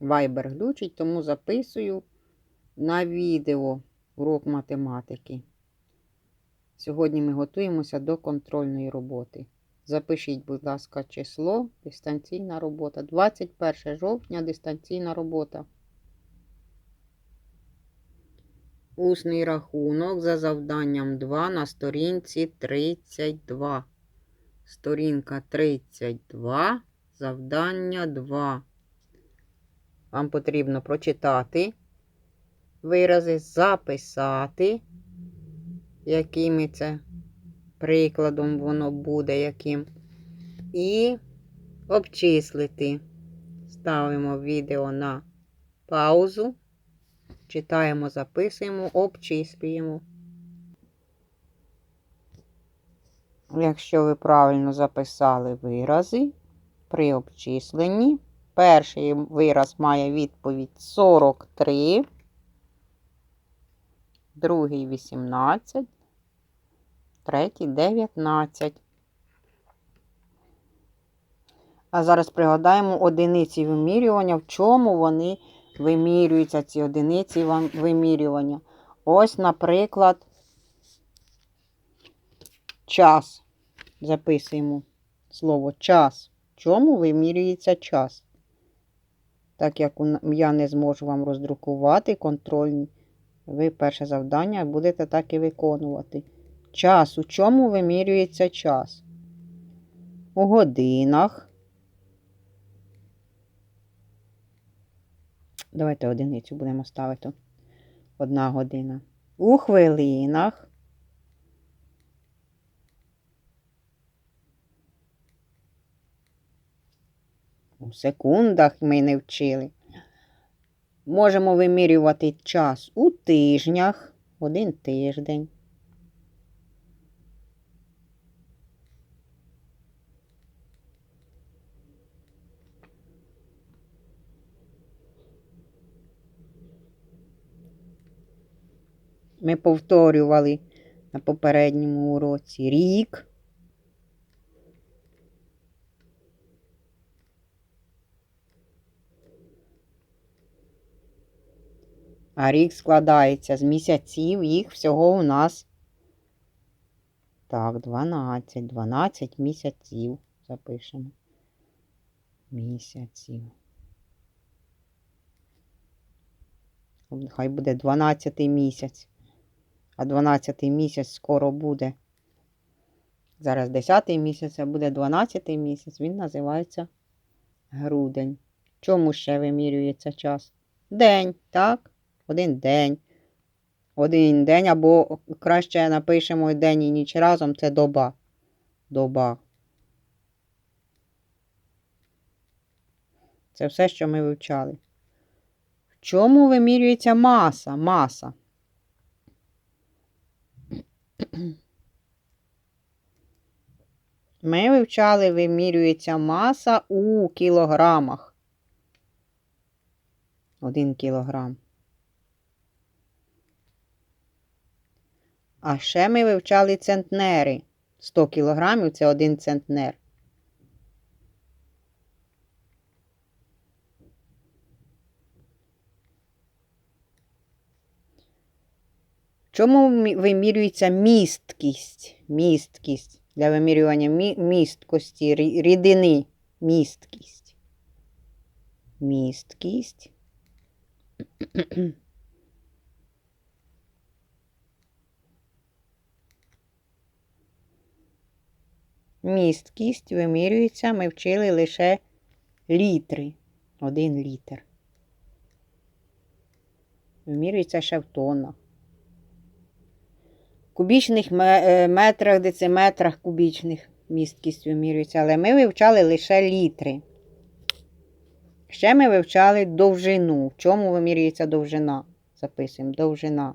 Viber глючить, тому записую на відео урок математики. Сьогодні ми готуємося до контрольної роботи. Запишіть, будь ласка, число, дистанційна робота. 21 жовтня дистанційна робота. Усний рахунок за завданням 2 на сторінці 32. Сторінка 32, завдання 2. Вам потрібно прочитати вирази, записати, якими це прикладом воно буде, яким. І обчислити. Ставимо відео на паузу. Читаємо, записуємо, обчислюємо. Якщо ви правильно записали вирази при обчисленні, перший вираз має відповідь 43, другий 18, третій 19. А зараз пригадаємо одиниці вимірювання, в чому вони вимірюються, ці одиниці вимірювання. Ось, наприклад, час. Записуємо слово час. В чому вимірюється час? Так як я не зможу вам роздрукувати контрольні, ви перше завдання будете так і виконувати. Час. У чому вимірюється час? У годинах. Давайте одиницю будемо ставити. Одна година. У хвилинах. У секундах ми не вчили. Можемо вимірювати час у тижнях, один тиждень. Ми повторювали на попередньому уроці рік. А рік складається з місяців, їх всього у нас. Так, 12. 12 місяців. Запишемо. Місяців. Хай буде 12 місяць. А 12 місяць скоро буде. Зараз 10 місяць, а буде 12 місяць. Він називається грудень. Чому ще вимірюється час? День, так? Один день. Один день, або краще напишемо день і ніч разом це доба. Доба. Це все, що ми вивчали. В чому вимірюється маса? Маса. Ми вивчали, вимірюється маса у кілограмах. Один кілограм. А ще ми вивчали центнери. 100 кілограмів це один центнер. Чому вимірюється місткість? Місткість для вимірювання місткості рідини. Місткість. Місткість. Місткість вимірюється, ми вчили лише літри. Один літр. Вимірюється ще в тоннах. В кубічних метрах, дециметрах кубічних місткість вимірюється, але ми вивчали лише літри. Ще ми вивчали довжину. В чому вимірюється довжина? Записуємо довжина.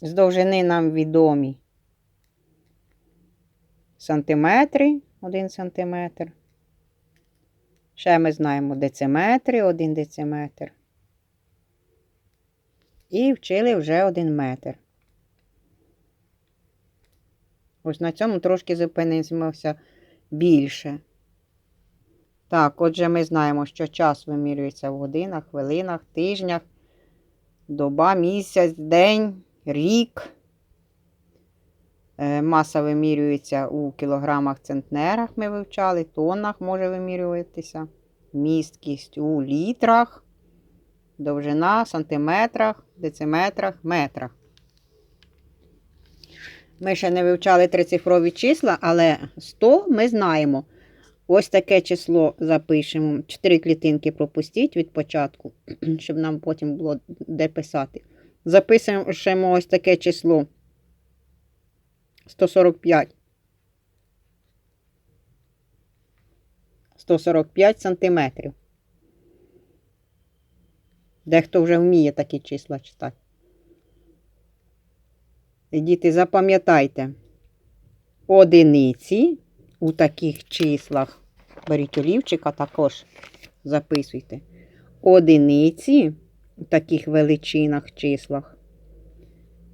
З довжини нам відомі сантиметри, 1 сантиметр. Ще ми знаємо дециметри, 1 дециметр. і вчили вже 1 метр. Ось на цьому трошки зупинимося більше. Так, отже, ми знаємо, що час вимірюється в годинах, хвилинах, тижнях, доба, місяць, день, рік. Е, Маса вимірюється у кілограмах, центнерах, ми вивчали, тоннах може вимірюватися. Місткість у літрах, довжина, сантиметрах, дециметрах, метрах. Ми ще не вивчали трицифрові числа, але 100 ми знаємо. Ось таке число запишемо. Чотири клітинки пропустіть від початку, щоб нам потім було де писати. Записуємо ось таке число 145. 145 сантиметрів. Дехто вже вміє такі числа читати. Діти, запам'ятайте, одиниці у таких числах, беріть олівчика також записуйте. Одиниці у таких величинах числах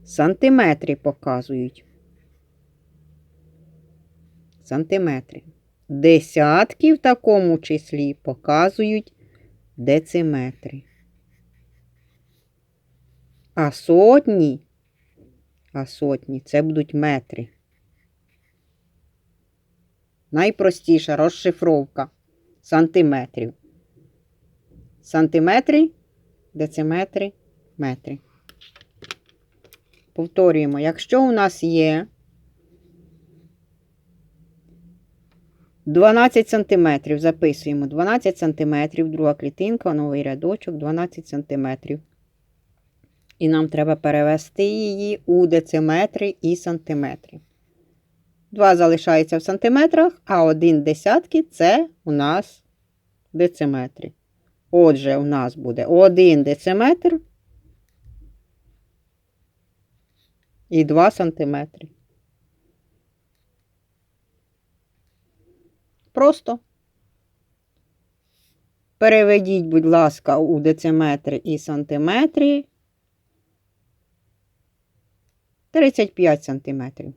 сантиметри показують. Сантиметри. Десятки в такому числі показують дециметри. А сотні, а сотні це будуть метри. Найпростіша розшифровка сантиметрів. Сантиметри, дециметри, метри. Повторюємо, якщо у нас є 12 сантиметрів, записуємо 12 сантиметрів, друга клітинка, новий рядочок, 12 сантиметрів. І нам треба перевести її у дециметри і сантиметри. 2 залишається в сантиметрах, а 1 десятки це у нас дециметри. Отже, у нас буде 1 дециметр і 2 сантиметри. Просто переведіть, будь ласка, у дециметри і сантиметри 35 сантиметрів.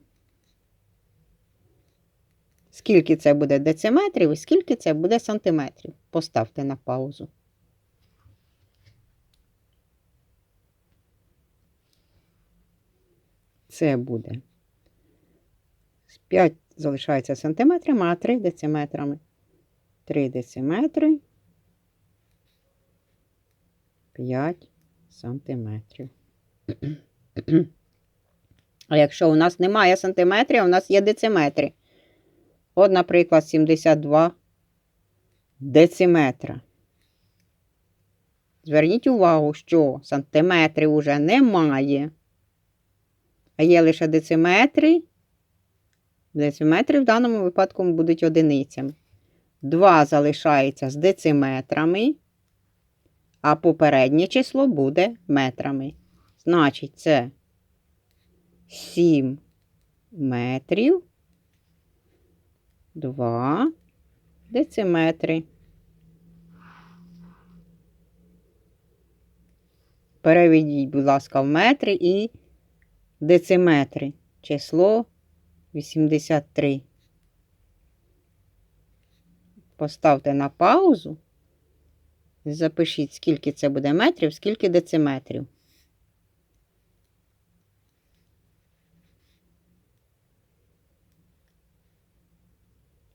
Скільки це буде дециметрів і скільки це буде сантиметрів? Поставте на паузу. Це буде 5 залишається сантиметрами, а 3 дециметрами. 3 дециметри 5 сантиметрів. А якщо у нас немає сантиметрів, у нас є дециметри. От, наприклад, 72 дециметра. Зверніть увагу, що сантиметрів уже немає. А є лише дециметри. Дециметри в даному випадку будуть одиницями. 2 залишається з дециметрами, а попереднє число буде метрами. Значить, це 7 метрів. 2 дециметри. Переведіть, будь ласка, в метри і дециметри. Число 83. Поставте на паузу. Запишіть, скільки це буде метрів, скільки дециметрів.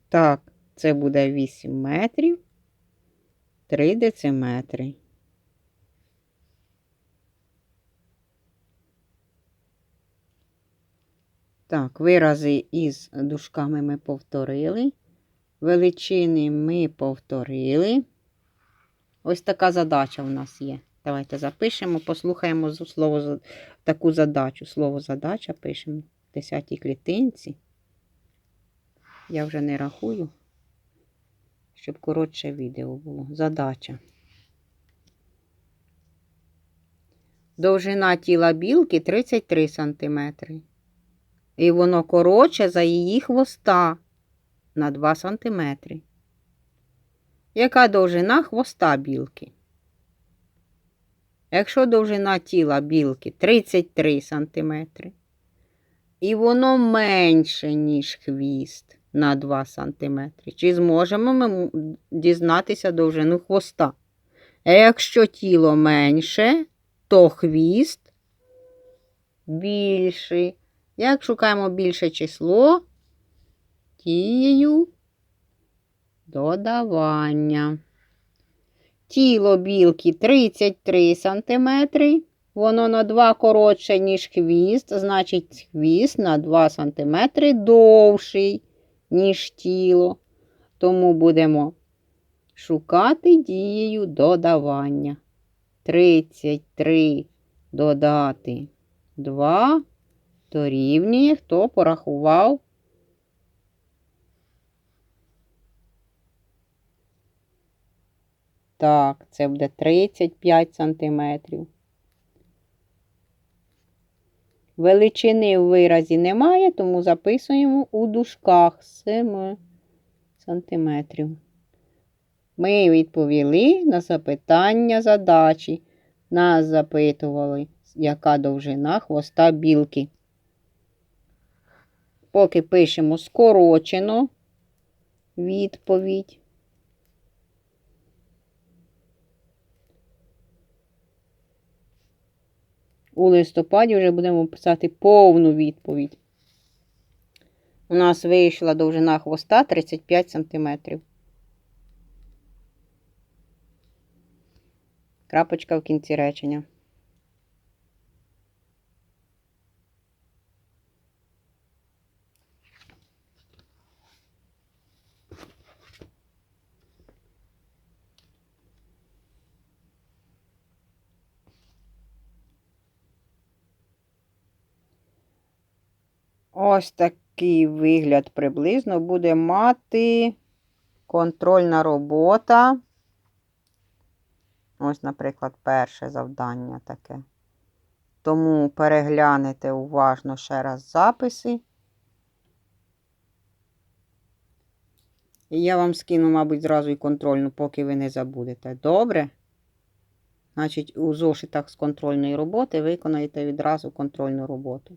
Так, це буде 8 метрів, 3 дециметри. Так, вирази із дужками ми повторили. Величини ми повторили. Ось така задача у нас є. Давайте запишемо, послухаємо слово, таку задачу. Слово задача пишемо в 10 клітинці. Я вже не рахую, щоб коротше відео було. Задача. Довжина тіла білки 33 см. І воно коротше за її хвоста на 2 см. Яка довжина хвоста білки? Якщо довжина тіла білки 33 см, і воно менше, ніж хвіст на 2 см, чи зможемо ми дізнатися довжину хвоста? А якщо тіло менше, то хвіст більший. Як шукаємо більше число? Дією додавання. Тіло білки 33 см. Воно на 2 коротше, ніж хвіст, значить хвіст на 2 см довший, ніж тіло. Тому будемо шукати дією додавання. 33 додати 2 дорівнює, хто порахував? Так, це буде 35 сантиметрів. Величини в виразі немає, тому записуємо у дужках 7 сантиметрів. Ми відповіли на запитання задачі. Нас запитували, яка довжина хвоста білки. Поки пишемо скорочено відповідь. У листопаді вже будемо писати повну відповідь. У нас вийшла довжина хвоста 35 см. Крапочка в кінці речення. Ось такий вигляд приблизно буде мати контрольна робота. Ось, наприклад, перше завдання таке. Тому переглянете уважно ще раз записи. І я вам скину, мабуть, зразу і контрольну, поки ви не забудете. Добре? Значить, у зошитах з контрольної роботи виконаєте відразу контрольну роботу.